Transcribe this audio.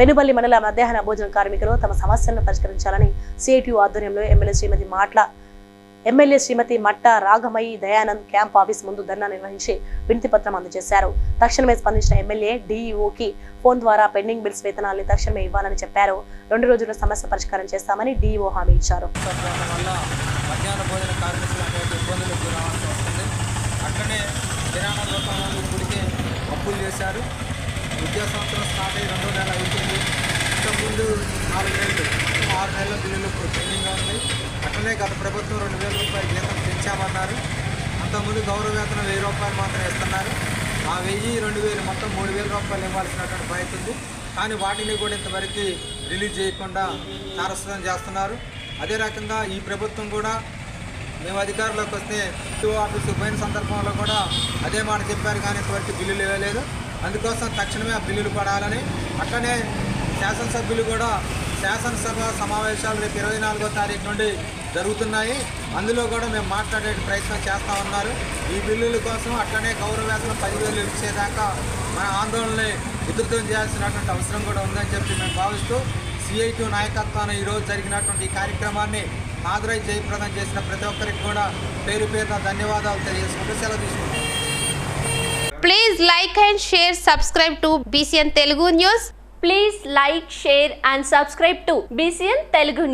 పెనుబల్లి మండల మధ్యాహ్న భోజన కార్మికులు తమ సమస్యలను పరిష్కరించాలని సిఐటియు ఆధ్వర్యంలో ఎమ్మెల్యే శ్రీమతి మాట్ల ఎమ్మెల్యే శ్రీమతి మట్ట రాఘమయ్యి దయానంద్ క్యాంప్ ఆఫీస్ ముందు ధర్నా నిర్వహించి వినతిపత్రం అందజేశారు తక్షణమే స్పందించిన ఎమ్మెల్యే డీఈఓకి ఫోన్ ద్వారా పెండింగ్ బిల్స్ వేతనాల్ని తక్షణమే ఇవ్వాలని చెప్పారు రెండు రోజుల్లో సమస్య పరిష్కారం చేస్తామని డీఈఓ హామీ ఇచ్చారు అప్పులు చేశారు విద్యా సంవత్సరం స్టార్ట్ నాలుగు నెలలు ఆరు నెలల బిల్లులు ఇప్పుడు పెండింగ్గా ఉన్నాయి అట్లనే గత ప్రభుత్వం రెండు వేల రూపాయలు జీతం పెంచామన్నారు అంతకుముందు గౌరవ వేతనం వెయ్యి రూపాయలు మాత్రం ఇస్తున్నారు ఆ వెయ్యి రెండు వేలు మొత్తం మూడు వేల రూపాయలు ఇవ్వాల్సినటువంటి బాధ్యత ఉంది కానీ వాటిని కూడా ఇంతవరకు రిలీజ్ చేయకుండా తారస్వం చేస్తున్నారు అదే రకంగా ఈ ప్రభుత్వం కూడా మేము అధికారంలోకి వస్తే టూ ఆఫీసు పోయిన సందర్భంలో కూడా అదే మాట చెప్పారు కానీ ఇంతవరకు బిల్లులు ఇవ్వలేదు అందుకోసం తక్షణమే ఆ బిల్లులు పడాలని అట్లనే శాసనసభ్యులు కూడా శాసనసభ సమావేశాలు రేపు ఇరవై నాలుగో తారీఖు నుండి జరుగుతున్నాయి అందులో కూడా మేము మాట్లాడే ప్రయత్నం చేస్తూ ఉన్నారు ఈ బిల్లుల కోసం అట్లనే గౌరవ వేతనం పదివేలు ఇచ్చేదాకా మన ఆందోళనని ఉధృతం చేయాల్సినటువంటి అవసరం కూడా ఉందని చెప్పి మేము భావిస్తూ సిఐటి నాయకత్వాన్ని ఈరోజు జరిగినటువంటి ఈ కార్యక్రమాన్ని ఆదరై జయప్రదం చేసిన ప్రతి ఒక్కరికి కూడా పేరు పేరున ధన్యవాదాలు తెలియజేసుకుంటూ సెలవు తీసుకుంటాం please like and share subscribe to BCN Telugu news Please like, share and subscribe to BCN Telugu News.